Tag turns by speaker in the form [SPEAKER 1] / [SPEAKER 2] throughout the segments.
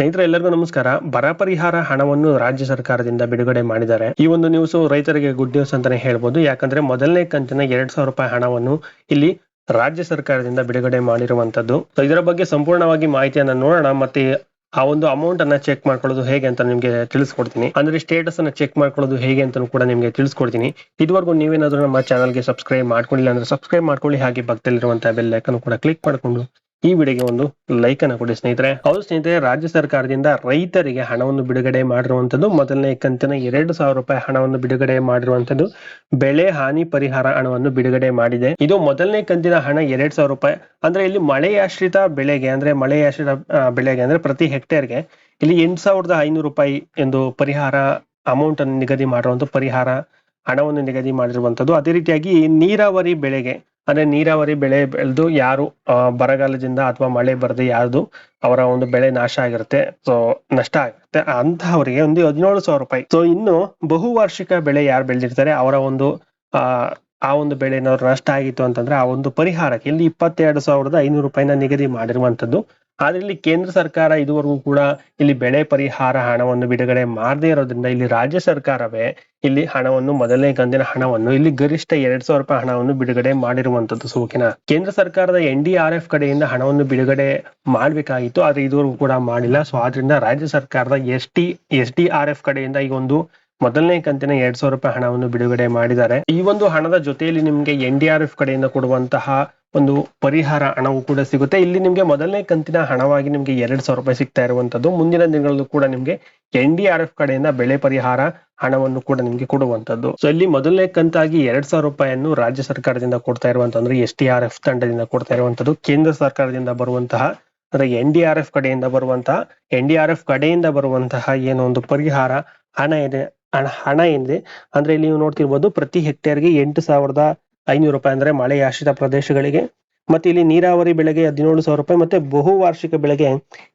[SPEAKER 1] ಸ್ನೇಹಿತರೆ ಎಲ್ಲರಿಗೂ ನಮಸ್ಕಾರ. ಬರ ಪರಿಹಾರ ಹಣವನ್ನು ರಾಜ್ಯ ಸರ್ಕಾರದಿಂದ ಬಿಡುಗಡೆ ಮಾಡಿದ್ದಾರೆ. ಈ ಒಂದು ನ್ಯೂಸ್ ರೈತರಿಗೆ ಗುಡ್ ನ್ಯೂಸ್ ಅಂತಾನೆ ಹೇಳ್ಬೋದು. ಯಾಕಂದ್ರೆ ಮೊದಲನೇ ಕಂತಿನ ಎರಡ್ ಸಾವಿರ ರೂಪಾಯಿ ಹಣವನ್ನು ಇಲ್ಲಿ ರಾಜ್ಯ ಸರ್ಕಾರದಿಂದ ಬಿಡುಗಡೆ ಮಾಡಿರುವಂತದ್ದು. ಇದರ ಬಗ್ಗೆ ಸಂಪೂರ್ಣವಾಗಿ ಮಾಹಿತಿಯನ್ನ ನೋಡೋಣ. ಮತ್ತೆ ಆ ಒಂದು ಅಮೌಂಟ್ ಅನ್ನ ಚೆಕ್ ಮಾಡ್ಕೊಳ್ಳೋದು ಹೇಗೆ ಅಂತ ನಿಮ್ಗೆ ತಿಳಿಸ್ಕೊಡ್ತೀನಿ. ಅಂದ್ರೆ ಸ್ಟೇಟಸ್ ಅನ್ನ ಚೆಕ್ ಮಾಡ್ಕೊಳ್ಳೋದು ಹೇಗೆ ಅಂತ ಕೂಡ ನಿಮ್ಗೆ ತಿಳಿಸ್ಕೊಡ್ತೀನಿ. ಇದುವರೆಗೂ ನೀವೇನಾದ್ರೂ ನಮ್ಮ ಚಾನಲ್ಗೆ ಸಬ್ಸ್ಕ್ರೈಬ್ ಮಾಡ್ಕೊಂಡಿಲ್ಲ ಅಂದ್ರೆ ಸಬ್ಸ್ಕ್ರೈಬ್ ಮಾಡ್ಕೊಳ್ಳಿ. ಹಾಗೆ ಪಕ್ಕದಲ್ಲಿರುವಂತಹ ಬೆಲ್ ಐಕನ್ ಕೂಡ ಕ್ಲಿಕ್ ಮಾಡ್ಕೊಂಡು. ಈ ವಿಡಿಯೋಗೆ ಒಂದು ಲೈಕ್ ಅನ್ನ ಕೊಡಿ ಸ್ನೇಹಿತರೆ. ಹೌದು ಸ್ನೇಹಿತರೆ, ರಾಜ್ಯ ಸರ್ಕಾರದಿಂದ ರೈತರಿಗೆ ಹಣವನ್ನು ಬಿಡುಗಡೆ ಮಾಡಿರುವಂತದ್ದು ಮೊದಲನೇ ಕಂತಿನ ಎರಡು ಸಾವಿರ ರೂಪಾಯಿ ಹಣವನ್ನು ಬಿಡುಗಡೆ ಮಾಡಿರುವಂತದ್ದು ಬೆಳೆ ಹಾನಿ ಪರಿಹಾರ ಹಣವನ್ನು ಬಿಡುಗಡೆ ಮಾಡಿದೆ. ಇದು ಮೊದಲನೇ ಕಂತಿನ ಹಣ ಎರಡ್ ಸಾವಿರ ರೂಪಾಯಿ. ಅಂದ್ರೆ ಇಲ್ಲಿ ಮಳೆಯಾಶ್ರಿತ ಬೆಳೆಗೆ, ಅಂದ್ರೆ ಮಳೆಯಾಶ್ರಿತ ಬೆಳೆಗೆ ಅಂದ್ರೆ ಪ್ರತಿ ಹೆಕ್ಟೇರ್ಗೆ ಇಲ್ಲಿ ಎಂಟು ಸಾವಿರದ ಐನೂರು ರೂಪಾಯಿ ಎಂದು ಪರಿಹಾರ ಅಮೌಂಟ್ ಅನ್ನು ನಿಗದಿ ಮಾಡಿರುವಂತ ಪರಿಹಾರ ಹಣವನ್ನು ನಿಗದಿ ಮಾಡಿರುವಂತದ್ದು ಅದೇ ರೀತಿಯಾಗಿ ನೀರಾವರಿ ಬೆಳೆಗೆ ಅಂದ್ರೆ ನೀರಾವರಿ ಬೆಳೆ ಬೆಳೆದು ಯಾರು ಬರಗಾಲದಿಂದ ಅಥವಾ ಮಳೆ ಬರದೆ ಯಾರ್ದು ಅವರ ಒಂದು ಬೆಳೆ ನಾಶ ಆಗಿರುತ್ತೆ. ಸೊ ನಷ್ಟ ಆಗಿರುತ್ತೆ. ಅಂತಹವರಿಗೆ ಒಂದು ಹದಿನೇಳು ಸಾವಿರ ರೂಪಾಯಿ. ಸೊ ಇನ್ನು ಬಹುವಾರ್ಷಿಕ ಬೆಳೆ ಯಾರು ಬೆಳೆದಿರ್ತಾರೆ, ಅವರ ಒಂದು, ಆ ಆ ಒಂದು ಬೆಳೆ ಏನಾದ್ರು ನಷ್ಟ ಆಗಿತ್ತು ಅಂತಂದ್ರೆ ಆ ಒಂದು ಪರಿಹಾರಕ್ಕೆ ಇಲ್ಲಿ ಇಪ್ಪತ್ತೆರಡು ಸಾವಿರದ ಐನೂರು ರೂಪಾಯಿನ ನಿಗದಿ ಮಾಡಿರುವಂತದ್ದು ಆದ್ರೆ ಇಲ್ಲಿ ಕೇಂದ್ರ ಸರ್ಕಾರ ಇದುವರೆಗೂ ಕೂಡ ಇಲ್ಲಿ ಬೆಳೆ ಪರಿಹಾರ ಹಣವನ್ನು ಬಿಡುಗಡೆ ಮಾಡದೇ ಇರೋದ್ರಿಂದ ಇಲ್ಲಿ ರಾಜ್ಯ ಸರ್ಕಾರವೇ ಇಲ್ಲಿ ಹಣವನ್ನು ಮೊದಲನೇ ಕಂತಿನ ಹಣವನ್ನು ಇಲ್ಲಿ ಗರಿಷ್ಠ ಎರಡ್ ಸಾವಿರ ರೂಪಾಯಿ ಹಣವನ್ನು ಬಿಡುಗಡೆ ಮಾಡಿರುವಂತದ್ದು ಸೋಕಿನ ಕೇಂದ್ರ ಸರ್ಕಾರದ ಎನ್ ಡಿ ಎಫ್ ಕಡೆಯಿಂದ ಹಣವನ್ನು ಬಿಡುಗಡೆ ಮಾಡ್ಬೇಕಾಗಿತ್ತು, ಆದ್ರೆ ಇದುವರೆಗೂ ಕೂಡ ಮಾಡಿಲ್ಲ. ಸೊ ಆದ್ರಿಂದ ರಾಜ್ಯ ಸರ್ಕಾರದ S T, S D R F ಕಡೆಯಿಂದ ಈ ಒಂದು ಮೊದಲನೇ ಕಂತಿನ ಎರಡ್ ಸಾವಿರ ರೂಪಾಯಿ ಹಣವನ್ನು ಬಿಡುಗಡೆ ಮಾಡಿದ್ದಾರೆ. ಈ ಒಂದು ಹಣದ ಜೊತೆಯಲ್ಲಿ ನಿಮ್ಗೆ ಎನ್ ಡಿ ಆರ್ ಎಫ್ ಕಡೆಯಿಂದ ಕೊಡುವಂತಹ ಒಂದು ಪರಿಹಾರ ಹಣವು ಕೂಡ ಸಿಗುತ್ತೆ. ಇಲ್ಲಿ ನಿಮಗೆ ಮೊದಲನೇ ಕಂತಿನ ಹಣವಾಗಿ ನಿಮ್ಗೆ ಎರಡು ಸಾವಿರ ರೂಪಾಯಿ ಸಿಗ್ತಾ ಇರುವಂತದ್ದು. ಮುಂದಿನ ದಿನಗಳಲ್ಲೂ ಕೂಡ ನಿಮ್ಗೆ ಎನ್ ಡಿ ಆರ್ ಎಫ್ ಕಡೆಯಿಂದ ಬೆಳೆ ಪರಿಹಾರ ಹಣವನ್ನು ಕೂಡ ನಿಮ್ಗೆ ಕೊಡುವಂತದ್ದು. ಸೊ ಇಲ್ಲಿ ಮೊದಲನೇ ಕಂತಾಗಿ ಎರಡ್ ಸಾವಿರ ರೂಪಾಯಿಯನ್ನು ರಾಜ್ಯ ಸರ್ಕಾರದಿಂದ ಕೊಡ್ತಾ ಇರುವಂತಂದ್ರೆ ಎಸ್ ಟಿ ಆರ್ ಎಫ್ ತಂಡದಿಂದ ಕೊಡ್ತಾ ಇರುವಂತದ್ದು. ಕೇಂದ್ರ ಸರ್ಕಾರದಿಂದ ಬರುವಂತಹ ಅಂದ್ರೆ ಎನ್ ಡಿ ಆರ್ ಎಫ್ ಕಡೆಯಿಂದ ಬರುವಂತಹ ಎನ್ ಡಿ ಆರ್ ಎಫ್ ಕಡೆಯಿಂದ ಬರುವಂತಹ ಏನೋ ಒಂದು ಪರಿಹಾರ ಹಣ ಇದೆ. ಹಣ ಹಣ ಏನಿದೆ ಅಂದ್ರೆ ಇಲ್ಲಿ ನೀವು ನೋಡ್ತಿರ್ಬೋದು ಪ್ರತಿ ಹೆಕ್ಟೇರ್ಗೆ ಎಂಟು ಸಾವಿರದ ಐನೂರು ರೂಪಾಯಿ ಅಂದ್ರೆ ಮಳೆ ಆಶ್ರಿತ ಪ್ರದೇಶಗಳಿಗೆ. ಮತ್ತೆ ಇಲ್ಲಿ ನೀರಾವರಿ ಬೆಳೆಗೆ ಹದಿನೇಳು ಸಾವಿರ ರೂಪಾಯಿ ಮತ್ತೆ ಬಹುವಾರ್ಷಿಕ ಬೆಳೆಗೆ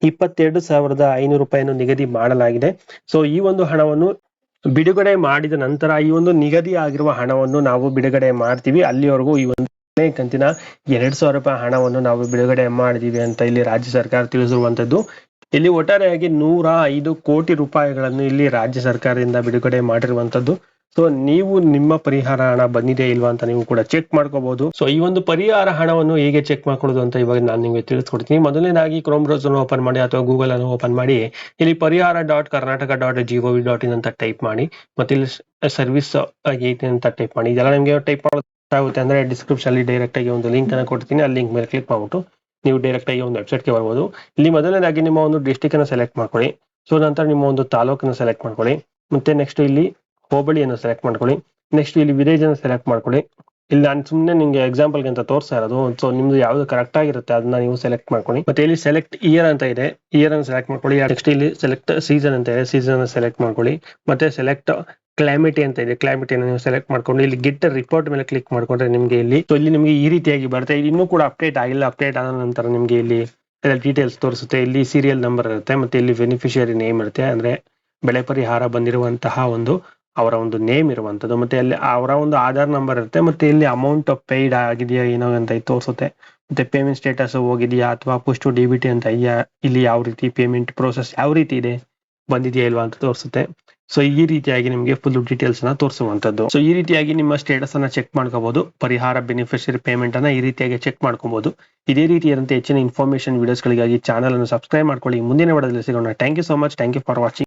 [SPEAKER 1] ಇಪ್ಪತ್ತೆರಡು ಸಾವಿರದ ಐನೂರು ರೂಪಾಯಿಯನ್ನು ನಿಗದಿ ಮಾಡಲಾಗಿದೆ. ಸೊ ಈ ಒಂದು ಹಣವನ್ನು ಬಿಡುಗಡೆ ಮಾಡಿದ ನಂತರ ಈ ಒಂದು ನಿಗದಿ ಆಗಿರುವ ಹಣವನ್ನು ನಾವು ಬಿಡುಗಡೆ ಮಾಡ್ತೀವಿ. ಅಲ್ಲಿವರೆಗೂ ಈ ಒಂದು ಕಂತಿನ ಎರಡ್ ಸಾವಿರ ರೂಪಾಯಿ ಹಣವನ್ನು ನಾವು ಬಿಡುಗಡೆ ಮಾಡಿದೀವಿ ಅಂತ ಇಲ್ಲಿ ರಾಜ್ಯ ಸರ್ಕಾರ ತಿಳಿಸಿರುವಂತದ್ದು ಇಲ್ಲಿ ಒಟ್ಟಾರೆಯಾಗಿ ನೂರ ಐದು ಕೋಟಿ ರೂಪಾಯಿಗಳನ್ನು ಇಲ್ಲಿ ರಾಜ್ಯ ಸರ್ಕಾರದಿಂದ ಬಿಡುಗಡೆ ಮಾಡಿರುವಂತದ್ದು ಸೊ ನೀವು ನಿಮ್ಮ ಪರಿಹಾರ ಹಣ ಬಂದಿದೆ ಇಲ್ವಾ ಅಂತ ನೀವು ಕೂಡ ಚೆಕ್ ಮಾಡ್ಕೋಬಹುದು ಸೊ ಈ ಒಂದು ಪರಿಹಾರ ಹಣವನ್ನು ಹೇಗೆ ಚೆಕ್ ಮಾಡ್ಕೊಳ್ಳೋದು ಅಂತ ಇವಾಗ ನಾನು ನಿಮಗೆ ತಿಳಿಸ್ಕೊಡ್ತೀನಿ. ಮೊದಲನೇದಾಗಿ ಕ್ರೋಮ್ ಅನ್ನು ಓಪನ್ ಮಾಡಿ ಅಥವಾ ಗೂಗಲ್ ಅನ್ನು ಓಪನ್ ಮಾಡಿ, ಇಲ್ಲಿ Parihara dot Karnataka dot G O V dot in ಅಂತ ಟೈಪ್ ಮಾಡಿ, ಮತ್ತೆ ಇಲ್ಲಿ ಸರ್ವಿಸ್ ಆಗಿ ಅಂತ ಟೈಪ್ ಮಾಡಿ. ಇದೆಲ್ಲ ನಿಮಗೆ ಟೈಪ್ ಮಾಡೋದು ಆಗುತ್ತೆ ಅಂದ್ರೆ ಡಿಸ್ಕ್ರಿಪ್ಷನ್ ಅಲ್ಲಿ ಡೈರೆಕ್ಟ್ ಆಗಿ ಒಂದು ಲಿಂಕ್ ಅನ್ನು ಕೊಡ್ತೀನಿ. ಆ ಲಿಂಕ್ ಮೇಲೆ ಕ್ಲಿಕ್ ಮಾಡ್ಬಿಟ್ಟು ನೀವು ಡೈರೆಕ್ಟ್ ಆಗಿ ಒಂದು ವೆಬ್ಸೈಟ್ಗೆ ಬರ್ಬೋದು. ಇಲ್ಲಿ ಮೊದಲನೇದಾಗಿ ನಿಮ್ಮ ಒಂದು ಡಿಸ್ಟಿಕ್ ಅನ್ನು ಸೆಲೆಕ್ಟ್ ಮಾಡ್ಕೊಳ್ಳಿ. ಸೊ ನಂತರ ನಿಮ್ಮ ಒಂದು ತಾಲೂಕನ್ನು ಸೆಲೆಕ್ಟ್ ಮಾಡ್ಕೊಳ್ಳಿ. ಮತ್ತೆ ನೆಕ್ಸ್ಟ್ ಇಲ್ಲಿ ಹೋಬಳಿಯನ್ನು ಸೆಲೆಕ್ಟ್ ಮಾಡ್ಕೊಳ್ಳಿ. ನೆಕ್ಸ್ಟ್ ಇಲ್ಲಿ ವಿಲೇಜ್ ಅನ್ನು ಸೆಲೆಕ್ಟ್ ಮಾಡ್ಕೊಳ್ಳಿ. ಇಲ್ಲಿ ನಾನು ಸುಮ್ಮನೆ ನಿಮಗೆ ಎಕ್ಸಾಂಪಲ್ಗೆ ಅಂತ ತೋರಿಸ್ತಾ ಇರೋದು. ಸೊ ನಿಮ್ದು ಯಾವ್ದು ಕರೆಕ್ಟ್ ಆಗಿರುತ್ತೆ ಅದನ್ನ ನೀವು ಸೆಲೆಕ್ಟ್ ಮಾಡ್ಕೊಳ್ಳಿ. ಮತ್ತೆ ಇಲ್ಲಿ ಸೆಲೆಕ್ಟ್ ಇಯರ್ ಅಂತ ಇದೆ. ಇಯರ್ ಅನ್ನು ಸೆಲೆಕ್ಟ್ ಮಾಡ್ಕೊಳ್ಳಿ. ನೆಕ್ಸ್ಟ್ ಇಲ್ಲಿ ಸೆಲೆಕ್ಟ್ ಸೀಸನ್ ಅಂತ ಇದೆ. ಸೀಸನ್ ಸೆಲೆಕ್ಟ್ ಮಾಡ್ಕೊಳ್ಳಿ. ಮತ್ತೆ ಸೆಲೆಕ್ಟ್ ಕ್ಲಾಮಿಟಿ ಅಂತ ಇದೆ. ಕ್ಲೈಮೇಟಿ ನೀವು ಸೆಲೆಕ್ಟ್ ಮಾಡ್ಕೊಂಡು ಇಲ್ಲಿ ಗಿಟ್ ರಿಪೋರ್ಟ್ ಮೇಲೆ ಕ್ಲಿಕ್ ಮಾಡ್ಕೊಂಡ್ರೆ ನಿಮ್ಗೆ ಇಲ್ಲಿ ಸೊ ಇಲ್ಲಿ ನಿಮ್ಗೆ ಈ ರೀತಿಯಾಗಿ ಬರುತ್ತೆ. ಇನ್ನೂ ಕೂಡ ಅಪ್ಡೇಟ್ ಆಗಿಲ್ಲ. ಅಪ್ಡೇಟ್ ಆದ ನಂತರ ನಿಮ್ಗೆ ಇಲ್ಲಿ ಡೀಟೇಲ್ಸ್ ತೋರಿಸುತ್ತೆ. ಇಲ್ಲಿ ಸೀರಿಯಲ್ ನಂಬರ್ ಇರುತ್ತೆ. ಮತ್ತೆ ಇಲ್ಲಿ ಬೆನಿಫಿಷಿಯರಿ ನೇಮ್ ಇರುತ್ತೆ. ಅಂದ್ರೆ ಬೆಳೆ ಪರಿಹಾರ ಬಂದಿರುವಂತಹ ಒಂದು ಅವರ ಒಂದು ನೇಮ್ ಇರುವಂತದ್ದು ಮತ್ತೆ ಅಲ್ಲಿ ಅವರ ಒಂದು ಆಧಾರ್ ನಂಬರ್ ಇರುತ್ತೆ. ಮತ್ತೆ ಇಲ್ಲಿ ಅಮೌಂಟ್ ಪೇಯ್ಡ್ ಆಗಿದೆಯಾ, ಏನೋ ಅಂತ ತೋರಿಸುತ್ತೆ. ಮತ್ತೆ ಪೇಮೆಂಟ್ ಸ್ಟೇಟಸ್ ಹೋಗಿದೆಯಾ, ಅಥವಾ ಪುಷ್ಟು ಡಿ ಅಂತ ಇದೆಯಾ ಇಲ್ಲಿ ಯಾವ ರೀತಿ ಪೇಮೆಂಟ್ ಪ್ರೋಸೆಸ್ ಯಾವ ರೀತಿ ಇದೆ, ಬಂದಿದೆಯಾ ಇಲ್ವಾ ಅಂತ ತೋರಿಸುತ್ತೆ. ಸೊ ಈ ರೀತಿಯಾಗಿ ನಿಮಗೆ ಫುಲ್ ಡೀಟೇಲ್ಸ್ ಅನ್ನ ತೋರಿಸುವಂತದ್ದು ಸೊ ಈ ರೀತಿಯಾಗಿ ನಿಮ್ಮ ಸ್ಟೇಟಸ್ ಅನ್ನ ಚೆಕ್ ಮಾಡ್ಕೋಬಹುದು ಪರಿಹಾರ ಬೆನಿಫಿಷರಿ ಪೇಮೆಂಟ್ ಅನ್ನ ಈ ರೀತಿಯಾಗಿ ಚೆಕ್ ಮಾಡ್ಕೋಬಹುದು ಇದೇ ರೀತಿಯಾದಂತೆ ಹೆಚ್ಚಿನ ಇನ್ಫಾರ್ಮೇಶನ್ ವಿಡಿಯೋಸ್ಗಳಿಗಾಗಿ ಚಾನಲ್ ಅನ್ನು ಸಬ್ಸ್ಕ್ರೈಬ್ ಮಾಡ್ಕೊಳ್ಳಿ. ಮುಂದಿನ ವಿಡಿಯೋದಲ್ಲಿ ಸಿಗೋಣ. Thank you so much thank you for watching